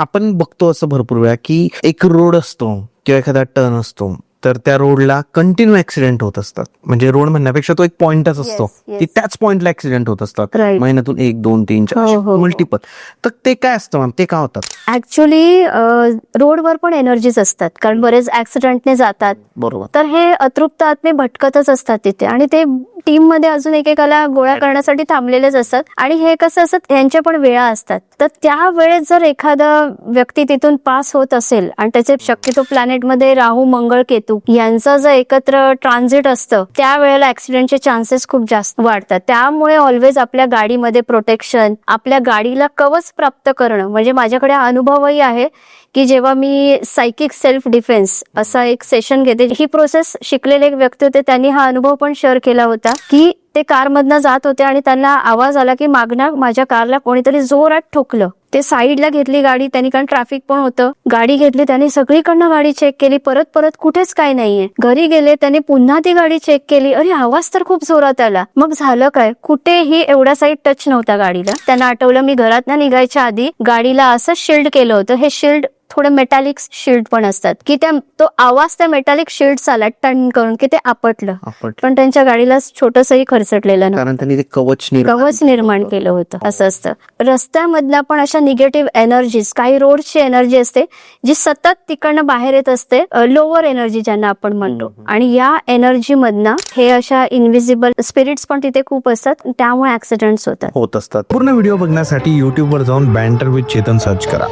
आपण बघतो असं भरपूर वेळा की एक रोड असतो किंवा एखादा टर्न असतो तर त्या रोडला कंटिन्यू ऍक्सिडेंट होत असतात. म्हणजे रोड म्हणण्यापेक्षा तो एक पॉइंटच असतो. की त्याच पॉइंटला ऍक्सिडेंट होत असतात. महिन्यातून एक दोन तीन हो, हो, चार हो. मल्टिपल तर ते काय असतं मॅम? ते का होतात? ऍक्च्युली रोडवर पण एनर्जीज असतात कारण बरेच ऍक्सिडेंटने जातात. बरोबर. तर हे अतृप्त आत्मे भटकतच असतात तिथे आणि ते टीममध्ये अजून एकेकाला गोळा करण्यासाठी थांबलेलेच असतात. आणि हे कसं असत यांच्या पण वेळा असतात. तर त्या वेळेत जर एखादा व्यक्ती तिथून पास होत असेल आणि त्याचे शक्यतो प्लॅनेटमध्ये राहू मंगळ केतू यांचं जर एकत्र ट्रान्झिट असतं त्यावेळेला ऍक्सिडेंटचे चान्सेस खूप जास्त वाढतात. त्यामुळे ऑलवेज आपल्या गाडीमध्ये प्रोटेक्शन आपल्या गाडीला कवच प्राप्त करणं म्हणजे माझ्याकडे अनुभवही आहे की जेव्हा मी सायकिक सेल्फ डिफेन्स असा एक सेशन घेते ही प्रोसेस शिकलेले एक व्यक्ती होते त्यांनी हा अनुभव पण शेअर केला होता. की ते कारमधनं जात होते आणि त्यांना आवाज आला की मागणं माझ्या कारला कोणीतरी जोरात ठोकलं. ते साईडला घेतली गाडी त्यांनी कारण ट्रॅफिक पण होतं. गाडी घेतली त्यांनी सगळीकडनं गाडी चेक केली. परत परत कुठेच काय नाहीये. घरी गेले त्यांनी पुन्हा ती गाडी चेक केली. अरे आवाज तर खूप जोरात आला. मग झालं काय? कुठेही एवढा साईड टच नव्हता गाडीला. त्यांना आठवलं मी घरात निघायच्या आधी गाडीला असं शिल्ड केलं होतं. हे शिल्ड थोडे मेटॅलिक शिल्ड पण असतात. की त्या तो आवाज त्या मेटॅलिक शिल्ड आला टन करून की ते आपटलं. पण त्यांच्या गाडीला छोटसही खरचटलेलं कारण त्यांनी ते कवच निर्माण कवच निर्माण केलं होतं. असं असतं. रस्त्यामधल्या पण अशा निगेटिव्ह एनर्जीज काही रोडची एनर्जी असते जी सतत तिकडनं बाहेर येत असते लोअर एनर्जी ज्यांना आपण म्हणतो. आणि या एनर्जी मधनं हे अशा इनविजिबल स्पिरिट्स पण तिथे खूप असतात. त्यामुळे ऍक्सिडेंट्स होतात. होत असतात. पूर्ण व्हिडिओ बघण्यासाठी YouTube वर जाऊन बँटर विथ चेतन सर्च करा.